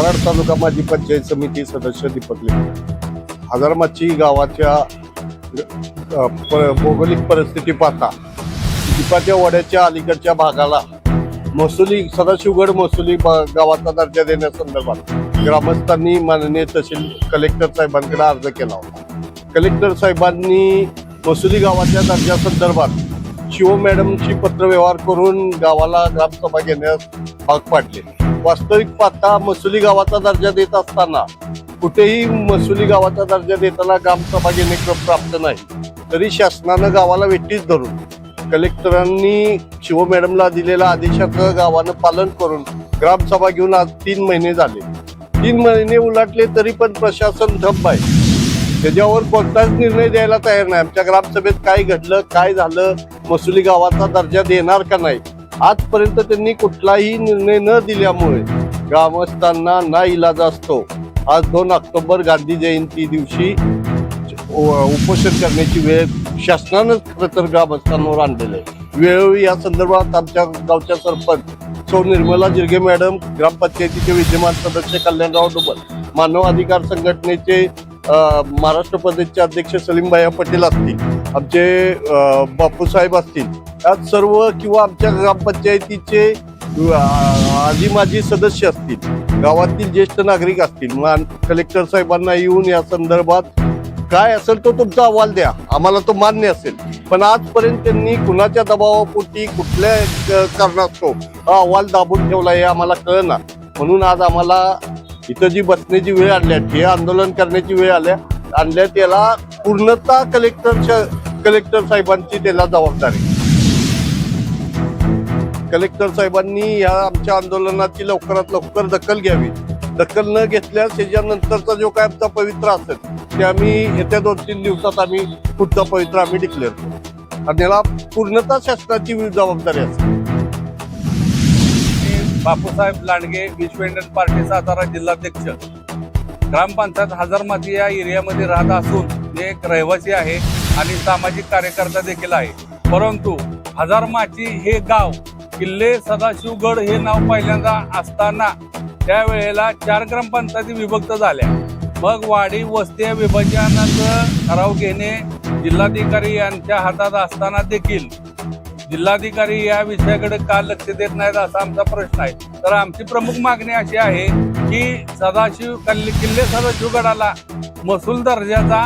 कराड तालुका माजी पंचायत समिती सदस्य दीपक लिंबे हजारमाची गावाच्या प- भौगोलिक परिस्थिती पाहता दीपाच्या वड्याच्या अलीकडच्या भागाला महसुली सदाशिवगड महसुली गावाचा दर्जा देण्यासंदर्भात ग्रामस्थांनी माननीय तहसील कलेक्टर साहेबांकडे अर्ज केला होता. कलेक्टर साहेबांनी महसुली गावाच्या दर्जासंदर्भात शिव मॅडमची पत्रव्यवहार करून गावाला ग्रामसभा घेण्यास भाग पाडले. वास्तविक पाहता मसुली गावाचा दर्जा देत असताना कुठेही मसुली गावाचा दर्जा देताना ग्रामसभा घेणे क्रम प्राप्त नाही. तरी शासनानं गावाला वेटीच धरून कलेक्टरांनी शिव मॅडमला दिलेल्या आदेशाचं गावानं पालन करून ग्रामसभा घेऊन आज तीन महिने झाले. तीन महिने उलटले तरी पण प्रशासन ठप्प आहे. त्याच्यावर कोणताच निर्णय द्यायला तयार नाही. आमच्या ग्रामसभेत काय घडलं काय झालं मसुली गावाचा दर्जा देणार का नाही? आजपर्यंत त्यांनी कुठलाही निर्णय न दिल्यामुळे ग्रामस्थांना ना इलाज असतो. आज दोन ऑक्टोबर गांधी जयंती दिवशी उपोषण करण्याची वेळ शासनानंच खरं तर ग्रामस्थांवर आणलेलं आहे. वेळोवेळी या संदर्भात आमच्या गावच्या सरपंच सौ निर्मला जिरगे मॅडम ग्रामपंचायतीचे विद्यमान सदस्य कल्याणराव डुबल मानव अधिकार संघटनेचे महाराष्ट्र प्रदेशचे अध्यक्ष सलीमभाई पटेल असतील आमचे बापूसाहेब असतील यात सर्व किंवा आमच्या ग्रामपंचायतीचे आजी माजी सदस्य असतील गावातील ज्येष्ठ नागरिक असतील मान कलेक्टर साहेबांना येऊन या संदर्भात काय असेल तो तुमचा अहवाल द्या. आम्हाला तो मान्य असेल. पण आजपर्यंत त्यांनी कुणाच्या दबावापोटी कुठल्या अ, कारणास्तव हा अहवाल दाबून ठेवला हे आम्हाला कळना. म्हणून आज आम्हाला इथं जी बसण्याची वेळ आणल्या हे आंदोलन करण्याची वेळ आल्या आणल्या त्याला पूर्णतः कलेक्टर कलेक्टर साहेबांची त्याला जबाबदारी. कलेक्टर साहेबांनी या आमच्या आंदोलनाची लवकरात लवकर दखल घ्यावी. दखल न घेतल्यास त्याच्यानंतरचा जो काय आमचा पवित्र असेल ते आम्ही येत्या दोन तीन दिवसात आम्ही पुढचा पवित्र आम्ही डिक्लेअर करू. आणि याला पूर्णतः शासनाची जबाबदारी असेल. बापूसाहेब लांडगे विश्व इंडियन पार्टी सातारा जिल्हाध्यक्ष. ग्रामपंचायत हजारमाती या एरियामध्ये राहत असून ते एक रहिवासी आहे आणि सामाजिक कार्यकर्ता देखील आहे. परंतु हजारमाची हे गाव किल्ले सदाशिवगड हे नाव पहिल्यांदा असताना त्यावेळेला चार ग्रामपंचायती विभक्त झाल्या. मग वाडी वस्ती या विभाजनाचं ठराव घेणे जिल्हाधिकारी यांच्या हातात असताना देखील जिल्हाधिकारी या विषयाकडे का लक्ष देत नाहीत असा आमचा प्रश्न आहे. तर आमची प्रमुख मागणी अशी आहे की सदाशिव कल्ले किल्ले सदाशिवगडाला महसूल दर्जाचा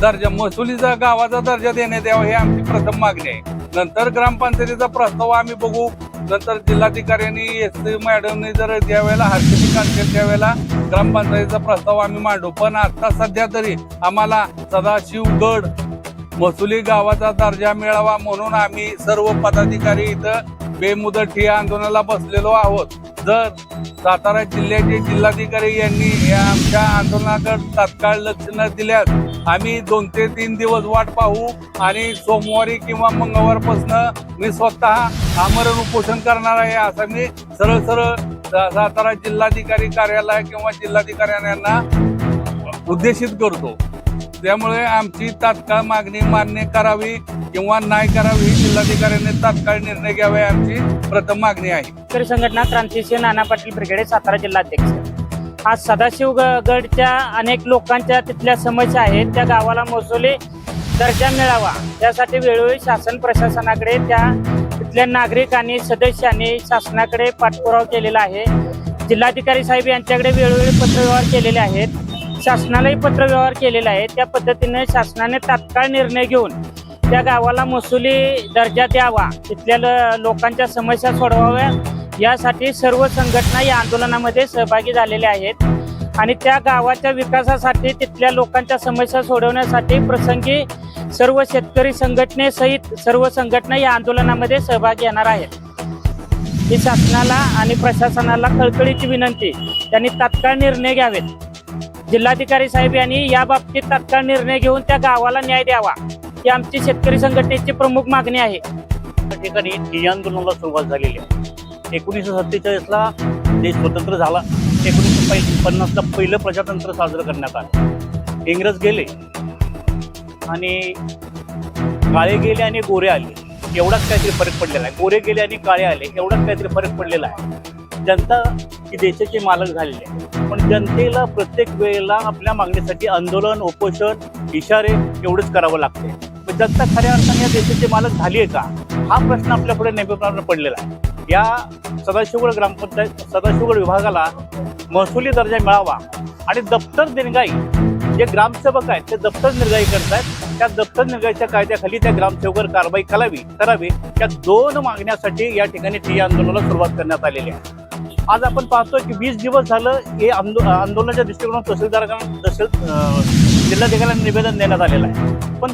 दर्जा महसुलीचा गावाचा दर्जा देण्यात यावा ही आमची प्रथम मागणी आहे. नंतर ग्रामपंचायतीचा प्रस्ताव आम्ही बघू. नंतर जिल्हाधिकाऱ्यांनी एस सी मॅडमने जर त्यावेळेला हरकती काढतील त्यावेळेला ग्रामपंचायतीचा प्रस्ताव आम्ही मांडू. पण आता सध्या तरी आम्हाला सदाशिवगड मसुली गावाचा दर्जा मिळावा म्हणून आम्ही सर्व पदाधिकारी इथं बेमुदत ठिया आंदोलनाला बसलेलो आहोत. जर सातारा जिल्ह्याचे जिल्हाधिकारी यांनी या आमच्या आंदोलनाकडे तात्काळ लक्ष न दिल्यास आम्ही दोन ते तीन दिवस वाट पाहू आणि सोमवारी किंवा मंगळवारपासून मी स्वतः आमरण उपोषण करणार आहे असं मी सरळ सरळ सातारा जिल्हाधिकारी कार्यालय किंवा जिल्हाधिकाऱ्यांना उद्देशित करतो. त्यामुळे आमची तात्काळ मागणी मान्य करावी किंवा नाही करावी ही जिल्हाधिकाऱ्यांनी तात्काळ निर्णय घ्यावे आमची प्रथम मागणी आहे. शेतकरी संघटना क्रांतीसिंह नाना पाटील ब्रिगेडे सातारा जिल्हाध्यक्ष आज सदाशिव गडच्या अनेक लोकांच्या तिथल्या समस्या आहेत. त्या गावाला महसुली दर्जा मिळावा. त्यासाठी वेळोवेळी शासन प्रशासनाकडे त्या तिथल्या नागरिक आणि सदस्यांनी शासनाकडे पाठपुरावा केलेला आहे. जिल्हाधिकारी साहेब यांच्याकडे वेळोवेळी पत्रव्यवहार केलेले आहेत. शासनालाही पत्रव्यवहार केलेला आहे. त्या पद्धतीने शासनाने तात्काळ निर्णय घेऊन त्या गावाला महसुली दर्जा द्यावा. तिथल्या ल- लोकांच्या समस्या सोडवाव्या. यासाठी सर्व संघटना या आंदोलनामध्ये सहभागी झालेल्या आहेत. आणि त्या गावाच्या विकासासाठी तिथल्या लोकांच्या समस्या सोडवण्यासाठी प्रसंगी सर्व शेतकरी संघटनेसहित सर्व संघटना या आंदोलनामध्ये सहभागी येणार आहेत. ही शासनाला आणि प्रशासनाला कळकळीची विनंती. त्यांनी तात्काळ निर्णय घ्यावेत. जिल्हाधिकारी साहेब यांनी या बाबतीत तात्काळ निर्णय घेऊन त्या गावाला न्याय द्यावा. ही आमची शेतकरी संघटनेची प्रमुख मागणी आहे. त्या ठिकाणी ठिय्या आंदोलनाला सुरुवात झालेली आहे. एकोणीसशे सत्तेचाळीसला देश स्वतंत्र झाला एकोणीसशे पै पन्नासला पहिलं प्रजातंत्र साजरं करण्यात आलं. इंग्रज गेले आणि काळे गेले आणि गोरे आले. एवढाच काहीतरी फरक पडलेला आहे. गोरे गेले आणि काळे आले एवढाच काहीतरी फरक पडलेला आहे. जनता की देशाचे मालक झालेले आहे पण जनतेला प्रत्येक वेळेला आपल्या मागणीसाठी आंदोलन उपोषण इशारे एवढंच करावं लागते पण जनता खऱ्या अर्थाने या देशाचे मालक झाली आहे का? हा प्रश्न आपल्या पुढे नेहमीप्रमाणे पडलेला आहे. या सदाशिवगड ग्रामपंचायत सदाशिवगड विभागाला महसुली दर्जा मिळावा आणि दप्तर निर्गाई जे ग्रामसेवक आहेत ते दप्तर निर्गाई करतायत. त्या दप्तर निर्गाईच्या कायद्याखाली त्या ग्रामसेवकावर कारवाई करावी करावी. या दोन मागण्यासाठी या ठिकाणी ठिय्या आंदोलनाला सुरुवात करण्यात आलेली आहे. आज आपण पाहतोय की वीस दिवस झालं हे आंदो आंदोलनाच्या दृष्टिकोनातून तहसीलदारांना तहसील जिल्हाधिकाऱ्यांना निवेदन देण्यात आलेलं आहे. पण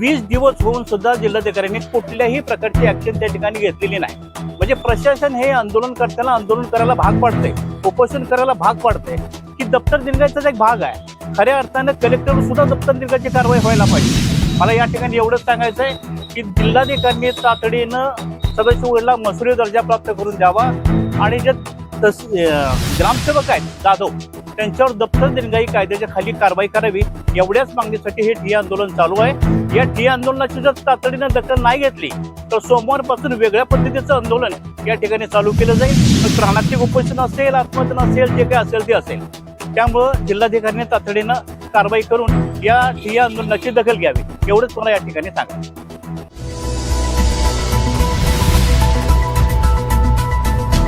वीस दिवस होऊन सुद्धा जिल्हाधिकाऱ्यांनी कुठल्याही प्रकारची ऍक्शन त्या ठिकाणी घेतलेली नाही. म्हणजे प्रशासन हे आंदोलन करताना आंदोलन करायला भाग पाडते उपोषण करायला भाग पाडते की दप्तर दिनगाईचाच एक भाग आहे. खऱ्या अर्थानं कलेक्टर सुद्धा दप्तर दिनगाची कारवाई व्हायला पाहिजे. मला या ठिकाणी एवढंच सांगायचं आहे की जिल्हाधिकाऱ्यांनी तातडीनं सदस्य सदस्यला मसुरी दर्जा प्राप्त करून द्यावा. आणि जे तस ग्रामसेवक आहेत जाधव त्यांच्यावर दप्तर दिनगाई कायद्याच्या खाली कारवाई करावी एवढ्याच मागणीसाठी हे ठिय्या आंदोलन चालू आहे. या ठिय्या आंदोलनाची जर तातडीनं दखल नाही घेतली तर सोमवारपासून वेगळ्या पद्धतीचं आंदोलन या ठिकाणी चालू केलं जाईल. मग प्राणातिक उपोषण असेल आत्महत्या असेल जे काय असेल ते असेल. त्यामुळं जिल्हाधिकाऱ्यांनी तातडीनं कारवाई करून या ठिय्या आंदोलनाची दखल घ्यावी. एवढंच मला या ठिकाणी सांगा